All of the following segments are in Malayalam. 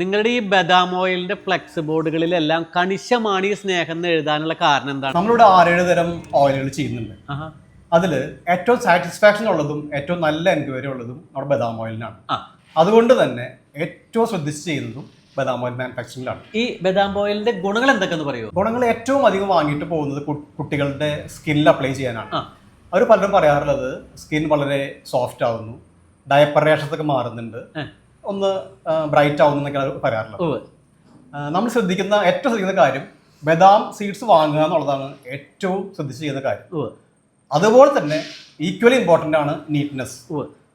നിങ്ങളുടെ ഈ ബദാം ഓയിലിന്റെ ഫ്ലെക്സ് ബോർഡുകളിലെല്ലാം കണിശമാണ് ഈ സ്നേഹം എന്ന് എഴുതാനുള്ള കാരണം എന്താണ്? നമ്മളിവിടെ ആറേഴ് തരം ഓയിലുകൾ ചെയ്യുന്നുണ്ട്. അതിൽ ഏറ്റവും സാറ്റിസ്ഫാക്ഷൻ ഉള്ളതും ഏറ്റവും നല്ല എൻക്വയറി ഉള്ളതും നമ്മുടെ ബദാം ഓയിലിനാണ്. അതുകൊണ്ട് തന്നെ ഏറ്റവും ശ്രദ്ധിച്ച് ചെയ്യുന്നതും ബദാം ഓയിൽ മാനുഫാക്ചറിംഗിലാണ് ഈ ബദാം ഓയിലിന്റെ ഗുണങ്ങൾ എന്തൊക്കെയെന്ന് പറയോ ഗുണങ്ങൾ ഏറ്റവും അധികം വാങ്ങിയിട്ട് പോകുന്നത് കുട്ടികളുടെ സ്കിന്നിൽ അപ്ലൈ ചെയ്യാനാണ്. അവർ പലരും പറയാറുള്ളത് സ്കിൻ വളരെ സോഫ്റ്റ് ആവുന്നു. ഡയപ്പർ റേഷൻസ് മാറുന്നുണ്ട്. ഒന്ന് ബ്രൈറ്റ് ആവുന്നു എന്നൊക്കെയാണ് അവർ പറയാറുള്ളത് നമ്മൾ ശ്രദ്ധിക്കുന്ന ഏറ്റവും ശ്രദ്ധിക്കുന്ന കാര്യം ബദാം സീഡ്സ് വാങ്ങുക എന്നുള്ളതാണ് ഏറ്റവും ശ്രദ്ധിച്ച് ചെയ്യുന്ന കാര്യം അതുപോലെ തന്നെ ഈക്വലി ഇമ്പോർട്ടന്റ് ആണ് നീറ്റ്നെസ്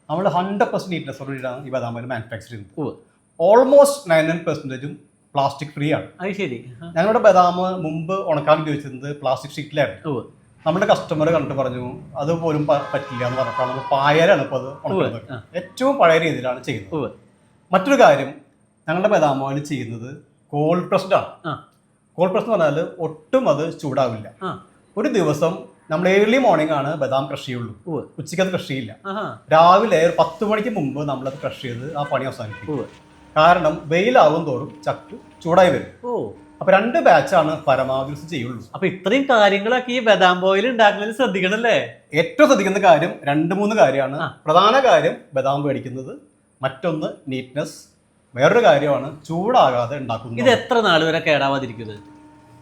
നമ്മൾ ഹൺഡ്രഡ് പെർസെന്റ് നീറ്റ്നെസ് നീറ്റ്നെസ്സോടുകൂടിയാണ് ഈ ബദാം മാനുഫാക്ചർ ചെയ്യുന്നത്. ഓൾമോസ്റ്റ് നയൻ നയൻ പെർസെന്റേജും പ്ലാസ്റ്റിക് ഫ്രീ ആണ്. അത് ശരി. ഞങ്ങളുടെ ബദാം മുമ്പ് ഉണക്കാൻ ഉപയോഗിച്ചിരുന്നത് പ്ലാസ്റ്റിക് ഷീറ്റിലായിരുന്നു നമ്മുടെ കസ്റ്റമർ കണ്ടിട്ട് പറഞ്ഞു അത് പോലും പറ്റില്ല എന്ന് പറഞ്ഞപ്പോൾ നമ്മൾ പായലാണ് ഇപ്പോൾ അത് ഉണക്കുന്നത്. ഏറ്റവും പഴയ രീതിയിലാണ് ചെയ്യുന്നത്. മറ്റൊരു കാര്യം ഞങ്ങളുടെ ബദാം ഓയിൽ ചെയ്യുന്നത് കോൾഡ് പ്രസ്ഡ് ആണ്. കോൾഡ് പ്രസ് എന്ന് പറഞ്ഞാൽ ഒട്ടും അത് ചൂടാവില്ല. ഒരു ദിവസം നമ്മൾ ഏർലി മോർണിംഗ് ആണ് ബദാം കൃഷി ചെയ്യുള്ളൂ. ഉച്ചയ്ക്ക് അത് ആഹാ. രാവിലെ ഒരു പത്ത് മണിക്ക് മുമ്പ് നമ്മളത് കൃഷി ചെയ്ത് ആ പണി അവസാനിക്കും കാരണം വെയിലാവും തോറും ചക്ക് ചൂടായി വരും. അപ്പൊ രണ്ട് ബാച്ചാണ് പരമാവധി ചെയ്യുള്ളൂ. അപ്പൊ ഇത്രയും കാര്യങ്ങളൊക്കെ ഈ ബദാം ഓയിൽ ഉണ്ടാക്കുന്നതിൽ ശ്രദ്ധിക്കണല്ലേ? ഏറ്റവും ശ്രദ്ധിക്കുന്ന കാര്യം രണ്ട് മൂന്ന് കാര്യമാണ്. പ്രധാന കാര്യം ബദാം മേടിക്കുന്നത് മറ്റൊന്ന് നീറ്റ്നെസ് വേറൊരു കാര്യമാണ് ചൂടാകാതെ ഉണ്ടാക്കുന്നത്. ഇത് എത്ര നാൾ വരെ കേടാവാതിരിക്കുന്നത്?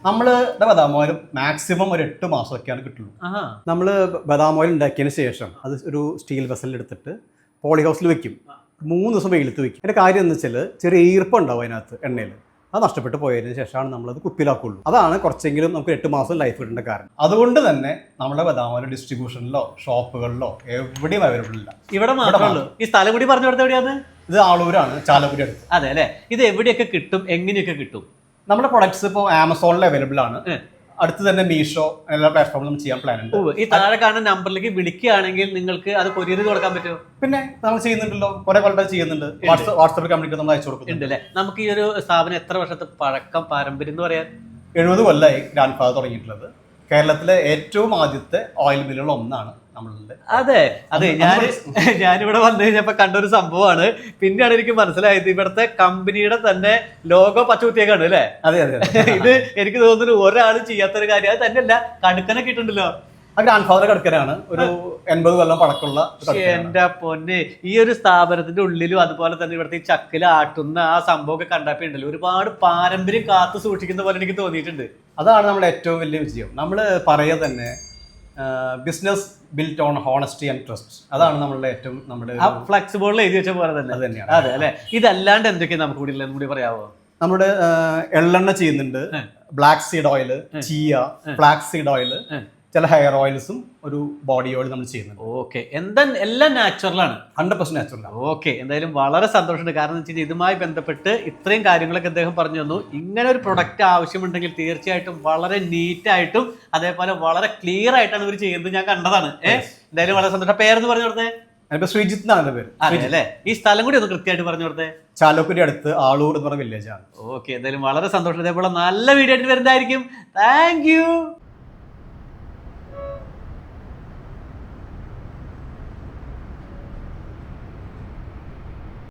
നമ്മൾ ബദാം ഓയിൽ മാക്സിമം ഒരു എട്ട് മാസമൊക്കെയാണ് കിട്ടുള്ളൂ. നമ്മൾ ബദാം ഓയിൽ ഉണ്ടാക്കിയതിന് ശേഷം അത് ഒരു സ്റ്റീൽ വെസലിൽ എടുത്തിട്ട് പോളി ഹൗസിൽ വെക്കും. മൂന്ന് ദിവസം വെയിലത്ത് വെക്കും. അതിന്റെ കാര്യം എന്ന് വെച്ചാൽ ചെറിയ ഈർപ്പം ഉണ്ടാവും അതിനകത്ത് എണ്ണയിൽ അത് നഷ്ടപ്പെട്ടു പോയതിന് ശേഷമാണ് നമ്മളത് കുപ്പിലാക്കുള്ളൂ അതാണ് കുറച്ചെങ്കിലും നമുക്ക് എട്ട് മാസം ലൈഫ് കിട്ടേണ്ട കാരണം. അതുകൊണ്ട് തന്നെ നമ്മുടെ ബദാമല ഡിസ്ട്രിബ്യൂഷനിലോ ഷോപ്പുകളിലോ എവിടെയും അവൈലബിൾ ഇല്ല. ഇവിടെ മാത്രമേ ഈ സ്ഥലം കൂടി പറഞ്ഞു കൊടുത്ത എവിടെയാണ് ഇത് ആളൂരാണ് ചാലക്കുടി അടുത്ത്. അതെ അല്ലെ? ഇത് എവിടെയൊക്കെ കിട്ടും? എങ്ങനെയൊക്കെ കിട്ടും? നമ്മുടെ പ്രൊഡക്ട്സ് ഇപ്പോൾ ആമസോണിൽ അവൈലബിൾ ആണ്. അടുത്ത് തന്നെ മീഷോ എല്ലാ പ്ലാറ്റ്ഫോമിലും ചെയ്യാൻ പ്ലാൻ ഉണ്ട്. ഈ താഴെ കാണുന്ന നമ്പറിലേക്ക് വിളിക്കുകയാണെങ്കിൽ നിങ്ങൾക്ക് അത് കൊറിയർ കൊടുക്കാൻ പറ്റുമോ? പിന്നെ നമ്മൾ ചെയ്യുന്നുണ്ടല്ലോ. കുറെ കൊല്ലം ചെയ്യുന്നുണ്ട്. വാട്സ്ആപ്പ് കമ്പനിക്ക് നമ്മൾ അയച്ചു കൊടുക്കുന്നുണ്ട്. അല്ലേ? നമുക്ക് ഈ ഒരു സ്ഥാപനം എത്ര വർഷത്തെ പഴക്കം പാരമ്പര്യം എന്ന് പറയാൻ? എഴുപത് കൊല്ലമായി ഗ്രാൻഡ് ഫാദർ തുടങ്ങിയിട്ടുള്ളത്. കേരളത്തിലെ ഏറ്റവും ആദ്യത്തെ ഓയിൽ മില്ലുകൾ ഒന്നാണ്. അതെ അതെ ഞാൻ ഞാനിവിടെ വന്നു കഴിഞ്ഞപ്പോ കണ്ടൊരു സംഭവമാണ് പിന്നെയാണ് എനിക്ക് മനസ്സിലായത് ഇവിടുത്തെ കമ്പനിയുടെ തന്നെ ലോഗോ പച്ചകുത്തിയേക്കാണ് അല്ലേ? അതെ അതെ. ഇത് എനിക്ക് തോന്നുന്നു ഒരാൾ ചെയ്യാത്തൊരു കാര്യം. അത് തന്നെയല്ല കടുക്കനൊക്കെ ഇട്ടുണ്ടല്ലോ ഗ്രാൻഡ് ഫാദർ കടുക്കനാണ്. ഒരു എൺപത് കൊല്ലം പഴക്കമുള്ള എന്റെ പൊന്നെ ഈ ഒരു സ്ഥാപനത്തിന്റെ ഉള്ളിലും അതുപോലെ തന്നെ ഇവിടുത്തെ ഈ ചക്കിൽ ആട്ടുന്ന ആ സംഭവമൊക്കെ കണ്ടപ്പോ ഉണ്ടല്ലോ ഒരുപാട് പാരമ്പര്യം കാത്തു സൂക്ഷിക്കുന്ന പോലെ എനിക്ക് തോന്നിയിട്ടുണ്ട്. അതാണ് നമ്മുടെ ഏറ്റവും വലിയ വിജയം. നമ്മൾ പറയുക തന്നെ business built on honesty and trust അതാണ് നമ്മളുടെ ഏറ്റവും നമ്മുടെ ആ ഫ്ലെക്സിബിളിൽ എഴുതി വെച്ച പോലെ തന്നെ. അത് തന്നെയാണ് അതെ അല്ലെ? ഇതല്ലാണ്ട് എന്തൊക്കെയാണ് നമുക്ക് കൂടി കൂടി പറയാവോ? നമ്മുടെ എള്ളെണ്ണ ചെയ്യുന്നുണ്ട്. Black seed oil chia flax seed oil. ചില ഹെയർ ഓയിൽസും ഒരു ബോഡി ഓയിൽ നമ്മൾ ചെയ്യുന്നുണ്ട്. ഓക്കെ എന്താ എല്ലാം നാച്ചുറൽ ആണ്. ഹൺഡ്രഡ് പെർസെന്റ് നാച്ചുറൽ ഓക്കെ എന്തായാലും വളരെ സന്തോഷമുണ്ട്. കാരണം എന്ന് വെച്ച് കഴിഞ്ഞാൽ ഇതുമായി ബന്ധപ്പെട്ട് ഇത്രയും കാര്യങ്ങളൊക്കെ അദ്ദേഹം പറഞ്ഞു തന്നു. ഇങ്ങനെ ഒരു പ്രൊഡക്റ്റ് ആവശ്യമുണ്ടെങ്കിൽ തീർച്ചയായിട്ടും വളരെ നീറ്റ് ആയിട്ടും അതേപോലെ വളരെ ക്ലിയർ ആയിട്ടാണ് ഇവർ ചെയ്യുന്നത് ഞാൻ കണ്ടതാണ്. ഏഹ് എന്തായാലും വളരെ സന്തോഷം. പേരെന്ന് പറഞ്ഞു കൊടുത്തേ? അതിപ്പോ ശ്രീജിത്ത് എന്നാണ് പേര്. അല്ലേ? ഈ സ്ഥലം കൂടി ഒന്ന് കൃത്യമായിട്ട് പറഞ്ഞു കൊടുത്തേ. ചാലക്കുടി അടുത്ത് ആളൂർ എന്ന് പറഞ്ഞ വില്ലേജാണ് ഓക്കെ എന്തായാലും വളരെ സന്തോഷം. ഇതേപോലെ നല്ല വീഡിയോ ആയിട്ട് വരുന്നതായിരിക്കും. Thank you